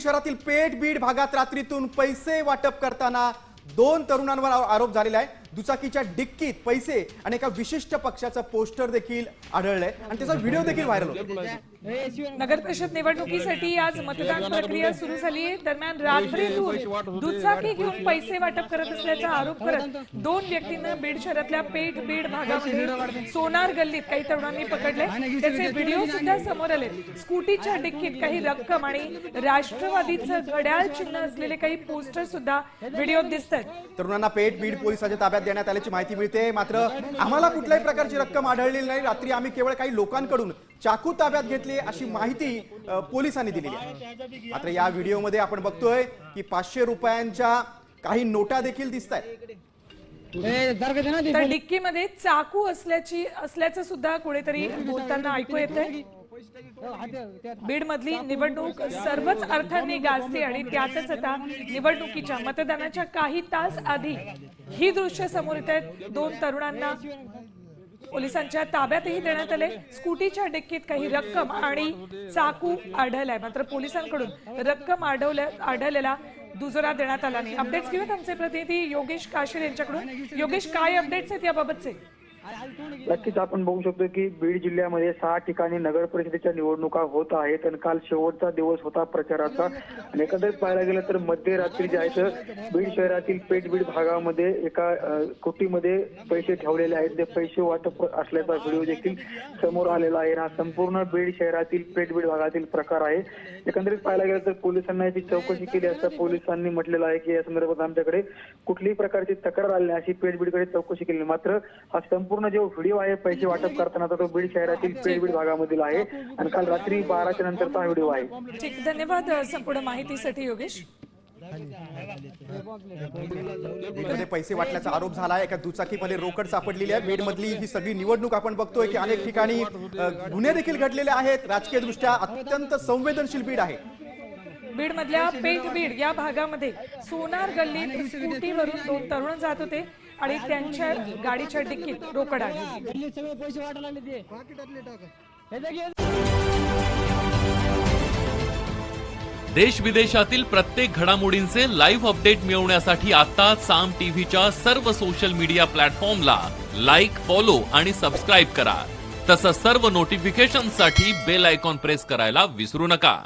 शहरातील पेठ बीड भागात रात्रीतून पैसे वाटप करताना दोन तरुणांवर आरोप झालेला आहे. दुचाकीच्या डिक्कीत पैसे आणि एका विशिष्ट पक्षाचं पोस्टर देखील आढळलंय. आणि त्याचा व्हिडिओ देखील व्हायरल होतो नगर परिषद निवडणुकीसाठी आज मतदान प्रक्रिया सुरू झाली. आहे दरम्यान रात्रीतून दुचाकी घेऊन पैसे वाटप करत असल्याचा आरोप करत दोन व्यक्तींना बीड शहरातल्या पेठ बीड भागामध्ये सोनार गल्लीत काही तरुणांनी पकडले. त्याचे व्हिडिओ सुद्धा समोर आले. स्कूटीच्या डिक्कीत काही रक्कम आणि राष्ट्रवादीचं घड्याळ चिन्ह असलेले काही पोस्टर सुद्धा व्हिडिओत दिसत आहेत तरुणांना पेठ बीड पोलिसांच्या ताब्यात देण्यात आल्याची माहिती मिळते. मात्र आम्हाला कुठल्याही प्रकारची रक्कम आढळलेली नाही. रात्री आम्ही केवळ काही लोकांकडून चाकू ताब्यात घेतली अशी माहिती पोलिसांनी दिलेली आहे. मात्र या व्हिडिओमध्ये आपण बघतोय की पाचशे रुपयांच्या काही नोटा देखील दिसत आहेत तर डिक्कीमध्ये चाकू असल्याची असल्याचं सुद्धा कुठेतरी बोलताना ऐकू येतंय. बीड मधली निवडणूक सर्वच अर्थांनी गाजते आणि त्यातच आता निवडणुकीच्या मतदानाच्या काही तास आधी ही दृश्य समोर येत आहेत. दोन तरुणांना पोलिसांच्या ताब्यातही देण्यात आले स्कूटीच्या डिक्कीत काही रक्कम आणि चाकू आढळलाय. मात्र पोलिसांकडून रक्कम आढळल्या आढळलेला दुजोरा देण्यात आला नाही. अपडेट्स घेऊयात आमचे प्रतिनिधी योगेश काशीर यांच्याकडून. योगेश काय अपडेट्स आहेत याबाबतचे? नक्कीच आपण बघू शकतो की बीड जिल्ह्यामध्ये सहा ठिकाणी नगर परिषदेच्या निवडणुका होत आहेत आणि काल शेवटचा दिवस होता प्रचाराचा. आणि एकंदरीत पाहायला गेलं तर मध्यरात्री जे आहे तर बीड शहरातील पेठ बीड भागामध्ये एका कुटीमध्ये पैसे ठेवलेले आहेत. ते पैसे वाटप असल्याचा व्हिडिओ देखील समोर आलेला आहे. हा संपूर्ण बीड शहरातील पेठ बीड भागातील प्रकार आहे. एकंदरीत पाहायला गेलं तर पोलिसांना याची चौकशी केली असता पोलिसांनी म्हटलेलं आहे की या संदर्भात आमच्याकडे कुठलीही प्रकारची तक्रार आली नाही. अशी पेठ बीडकडे चौकशी केली मात्र हा संपूर्ण जो व्हिडिओ आहे पैसे वाटप करताना तो बीड शहरातील पेठ बीड भागामधील आहे. आणि काल रात्री बाराच्या नंतरचा हा व्हिडिओ आहे. ठीक धन्यवाद संपूर्ण माहितीसाठी योगेश. पैसे वाटल्याचा आरोप झाला आहे एका दुचाकीमध्ये रोकड सापडलेली आहे. बीडमधली ही सगळी निवडणूक आपण बघतोय की अनेक ठिकाणी गुन्हे देखील घडलेले आहेत. राजकीय दृष्ट्या अत्यंत संवेदनशील बीड आहे. बीड मधल्या पेठ बीड या भागामध्ये सोनार गल्लीत स्कूटीवरून दोन तरुण जात होते. आणि त्यांच्या गाडीच्या डिक्कीत रोकड आढळली सगळे पैसे वाटायला लागले हे देश विदेशातील प्रत्येक घडामोडींचे लाईव्ह अपडेट मिळवण्यासाठी आता साम टीव्हीच्या सर्व सोशल मीडिया प्लॅटफॉर्मला लाईक फॉलो आणि सबस्क्राईब करा. तसंच सर्व नोटिफिकेशनसाठी बेल आयकॉन प्रेस करायला विसरू नका.